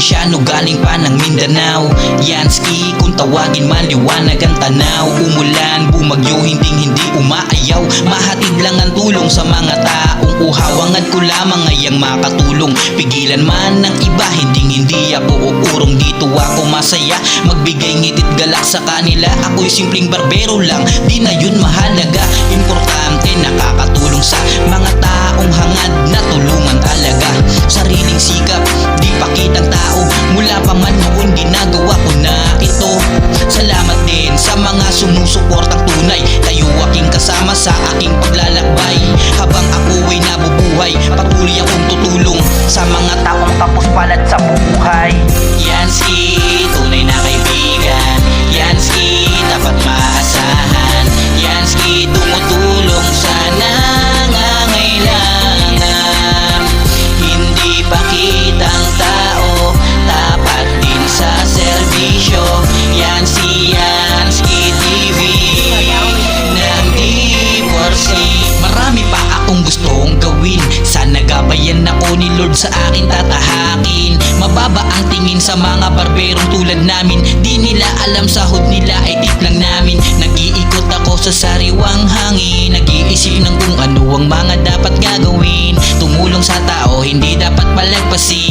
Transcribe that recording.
probinsyano galing pa ng Mindanao. Yanski kung tawagin man maliwanag ang tanaw. Umulan, bumagyo, hindi hindi umaayaw. Mahatid lang ang tulong sa mga taong uhawangad ko lamang ngayang makatulong. Pigilan man ng iba, hindi hindi ako uurong. Dito ako masaya Magbigay ngitit galak sa kanila. Ako'y simpleng barbero lang, di na yun mahal sa aking paglalakad Lord sa akin tatahakin Mababa ang tingin sa mga barberong tulad namin. Di nila alam sahod nila ay tip lang namin. Nag-iikot ako sa sariwang hangin. Nag-iisip ng kung ano ang mga dapat gagawin. Tumulong sa tao hindi dapat palagpasin.